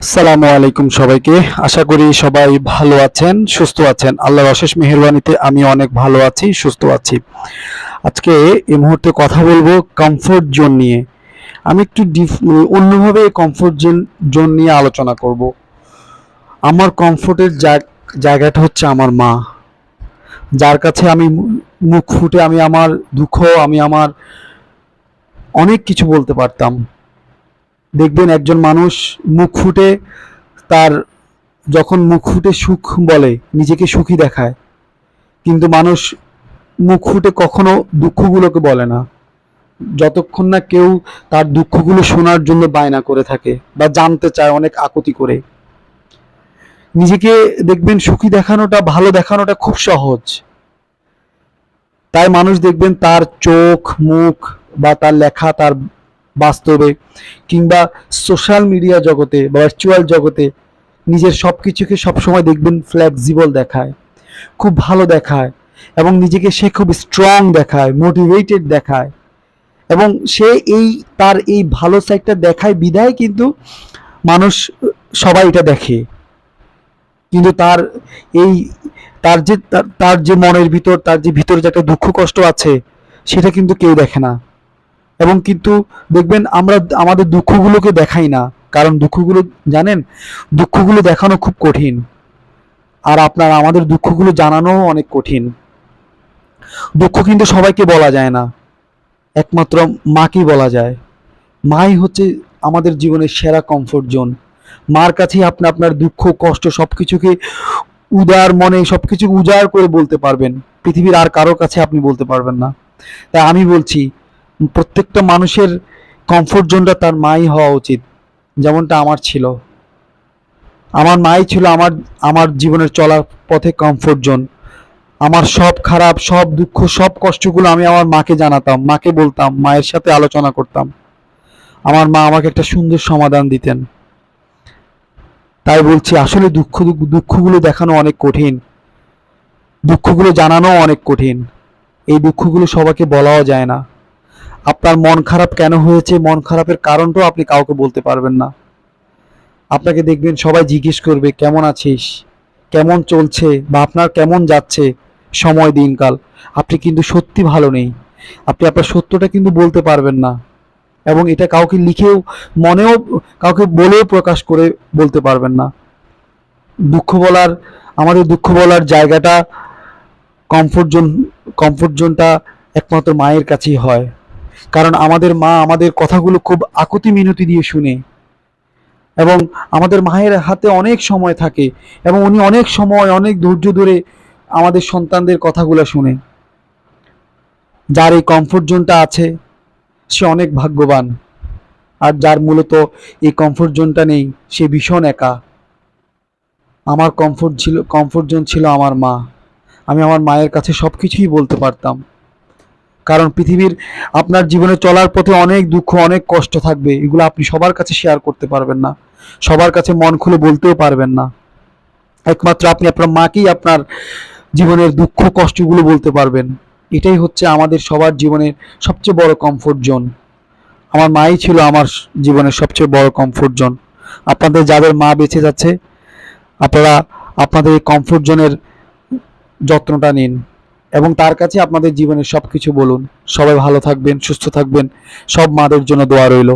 আসসালামু আলাইকুম সবাইকে। আশা করি সবাই ভালো আছেন, সুস্থ আছেন। আল্লাহর অশেষ মেহেরবানিতে আমি অনেক ভালো আছি, সুস্থ আছি। আজকে এই মুহূর্তে কথা বলব কমফোর্ট জোন নিয়ে। আমি একটু অন্যভাবে কমফোর্ট জোন জোন নিয়ে আলোচনা করব। আমার কমফোর্টের জায়গাটা হচ্ছে আমার মা। যার কাছে আমি মুখ ফুটে আমি আমার দুঃখ, আমি আমার অনেক কিছু বলতে পারতাম। দেখবেন একজন মানুষ মুখ ফুটে তার যখন মুখ ফুটে সুখ বলে, নিজেকে সুখী দেখায়। কিন্তু মানুষ মুখ ফুটে কখনো দুঃখগুলোকে বলে না। যতক্ষণ না কেউ তার দুঃখগুলো শোনার জন্য বায়না করে থাকে বা জানতে চায় অনেক আকুতি করে। নিজেকে দেখবেন সুখী দেখানোটা, ভালো দেখানোটা খুব সহজ। তাই মানুষ দেখবেন তার চোখ, মুখ বা তার লেখা, তার বাস্তবে কিংবা সোশ্যাল মিডিয়া জগতে বা ভার্চুয়াল জগতে নিজের সব কিছুকে সবসময় দেখবেন ফ্লেক্সিবল দেখায়, খুব ভালো দেখায় এবং নিজেকে সে খুব স্ট্রং দেখায় মোটিভেটেড দেখায় এবং সে এই তার এই ভালো সাইডটা দেখায় বিধায় কিন্তু মানুষ সবাই এটা দেখে। কিন্তু তার এই তার যে তার- তার যে মনের ভিতর, তার যে ভিতরে যে একটা দুঃখ কষ্ট আছে, সেটা কিন্তু কেউ দেখে না। এবং কিন্তু দেখবেন আমরা আমাদের দুঃখগুলোকে দেখাই না। কারণ দুঃখগুলো, জানেন? দুঃখগুলো দেখানো খুব কঠিন। আর আপনার আমাদের দুঃখগুলো জানানোও অনেক কঠিন। দুঃখ কিন্তু সবাইকে বলা যায় না। একমাত্র মাকেই বলা যায়। মাই হচ্ছে আমাদের জীবনের সেরা কমফোর্ট জোন মার কাছেই আপনি আপনার দুঃখ, কষ্ট সবকিছুকে উদার মনে, সবকিছু উজাড় করে বলতে পারবেন। পৃথিবীর আর কারোর কাছে আপনি বলতে পারবেন না। তাই আমি বলছি প্রত্যেকটা মানুষের কমফোর্ট জোনটা তার মাই হওয়া উচিত। যেমনটা আমার ছিল। আমার মাই ছিল আমার আমার জীবনের চলার পথে কমফোর্ট জোন আমার সব খারাপ, সব দুঃখ, সব কষ্টগুলো আমি আমার মাকে জানাতাম, মাকে বলতাম, মায়ের সাথে আলোচনা করতাম। আমার মা আমাকে একটা সুন্দর সমাধান দিতেন। তাই বলছি, আসলে দুঃখ, দুঃখগুলো দেখানো অনেক কঠিন। দুঃখগুলো জানানো অনেক কঠিন। এই দুঃখগুলো সবাইকে বলাও যায় না। আপনার মন খারাপ কেন হয়েছে? মন খারাপের কারণটাও আপনি কাউকে বলতে পারবেন না। আপনাকে দেখবেন সবাই জিজ্ঞেস করবে, কেমন আছিস? কেমন চলছে? বা আপনার কেমন যাচ্ছে সময়, দিনকাল? আপনি কিন্তু সত্যি ভালো নেই। আপনি আপনার সত্যটা কিন্তু বলতে পারবেন না। এবং এটা কাউকে লিখেও, মনেও, কাউকে বলেও প্রকাশ করে বলতে পারবেন না। দুঃখ বলার, আমাদের দুঃখ বলার জায়গাটা কমফোর্ট জোন কমফোর্ট জোনটা একমাত্র মায়ের কাছেই হয়। কারণ আমাদের মা আমাদের কথাগুলো খুব আকুতি মিনতি দিয়ে শুনে। এবং আমাদের মায়ের হাতে অনেক সময় থাকে এবং উনি অনেক সময়, অনেক ধৈর্য ধরে আমাদের সন্তানদের কথাগুলো শুনে। যার এই কমফোর্ট জোনটা আছে, সে অনেক ভাগ্যবান। আর যার মূলত এই কমফোর্ট জোনটা নেই, সে ভীষণ একা। আমার কমফোর্ট ছিল কমফোর্ট জোন ছিল আমার মা। আমি আমার মায়ের কাছে সব কিছুই বলতে পারতাম। কারণ পৃথিবীর আপনার জীবনে চলার পথে অনেক দুঃখ, অনেক কষ্ট থাকবে। এগুলো আপনি সবার কাছে শেয়ার করতে পারবেন না। সবার কাছে মন খুলে বলতেও পারবেন না। একমাত্র আপনি আপনার মাকেই আপনার জীবনের দুঃখ, কষ্টগুলো বলতে পারবেন। এটাই হচ্ছে আমাদের সবার জীবনের সবচেয়ে বড় কমফোর্ট জোন আমার মাই ছিল আমার জীবনের সবচেয়ে বড় কমফোর্ট জোন আপনাদের যাদের মা বেঁচে যাচ্ছে, আপনারা আপনাদের এই কমফোর্ট জোনের যত্নটা নিন। এবং তার কাছে আপনাদের জীবনের সব কিছু বলুন। সবাই ভালো থাকবেন, সুস্থ থাকবেন। সব মাদের জন্য দোয়া রইল।